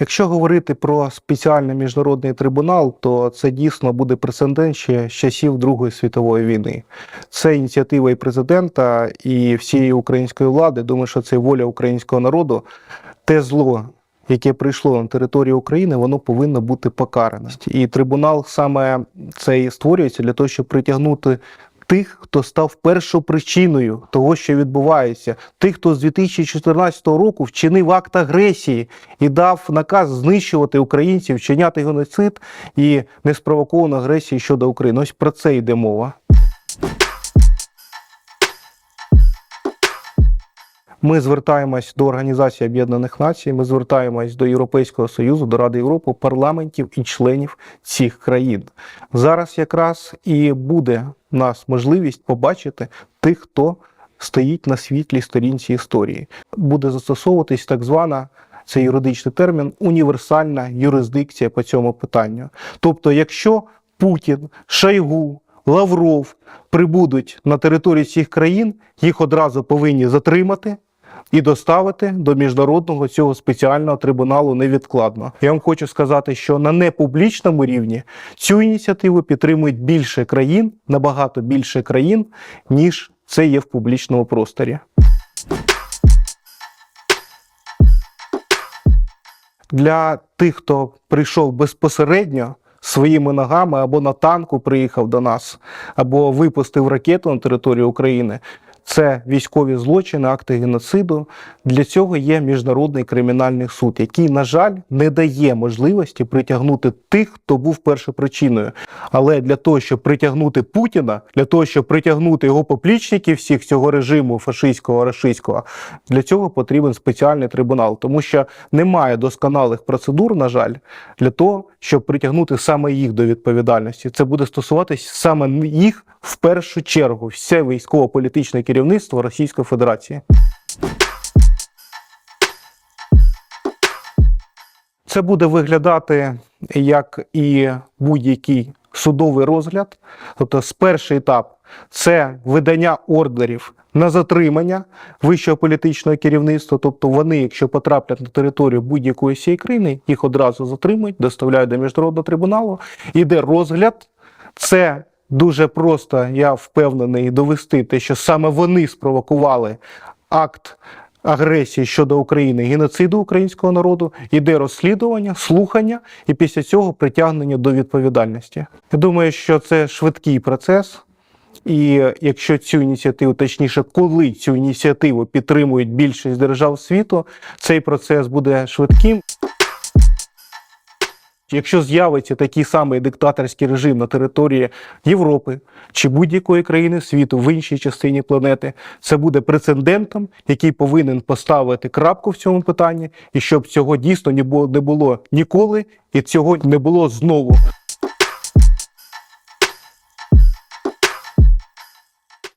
Якщо говорити про спеціальний міжнародний трибунал, то це дійсно буде прецедент ще з часів Другої світової війни. Це ініціатива і президента, і всієї української влади. Думаю, що це воля українського народу. Те зло, яке прийшло на територію України, воно повинно бути покаране. І трибунал саме цей створюється для того, щоб притягнути. Тих, хто став першопричиною того, що відбувається, тих, хто з 2014 року вчинив акт агресії і дав наказ знищувати українців, вчиняти геноцид і неспровоковану агресію щодо України. Ось про це йде мова. Ми звертаємось до Організації Об'єднаних Націй, ми звертаємось до Європейського Союзу, до Ради Європи, парламентів і членів цих країн. Зараз якраз і буде в нас можливість побачити тих, хто стоїть на світлій сторінці історії. Буде застосовуватись так звана. Це юридичний термін універсальна юрисдикція по цьому питанню. Тобто, якщо Путін, Шойгу, Лавров прибудуть на територію цих країн, їх одразу повинні затримати і доставити до міжнародного цього спеціального трибуналу невідкладно. Я вам хочу сказати, що на непублічному рівні цю ініціативу підтримують більше країн, набагато більше країн, ніж це є в публічному просторі. Для тих, хто прийшов безпосередньо своїми ногами або на танку приїхав до нас, або випустив ракету на територію України. Це військові злочини, акти геноциду. Для цього є міжнародний кримінальний суд, який, на жаль, не дає можливості притягнути тих, хто був першопричиною. Але для того, щоб притягнути Путіна, для того, щоб притягнути його поплічників всіх цього режиму фашистського рашистського, для цього потрібен спеціальний трибунал, тому що немає досконалих процедур, на жаль, для того, щоб притягнути саме їх до відповідальності. Це буде стосуватись саме їх в першу чергу, все військово-політичне керівництво Російської Федерації. Це буде виглядати як і будь-який судовий розгляд. Тобто, з перший етап це видання ордерів на затримання вищого політичного керівництва. Тобто, вони, якщо потраплять на територію будь-якої цієї країни, їх одразу затримують, доставляють до міжнародного трибуналу. Іде розгляд. Це дуже просто, я впевнений, довести те, що саме вони спровокували акт агресії щодо України, геноциду українського народу, іде розслідування, слухання і після цього притягнення до відповідальності. Я думаю, що це швидкий процес. І якщо цю ініціативу, точніше, коли цю ініціативу підтримують більшість держав світу, цей процес буде швидким. Якщо з'явиться такий самий диктаторський режим на території Європи чи будь-якої країни світу в іншій частині планети, це буде прецедентом, який повинен поставити крапку в цьому питанні, і щоб цього дійсно не було, ніколи, і цього не було знову.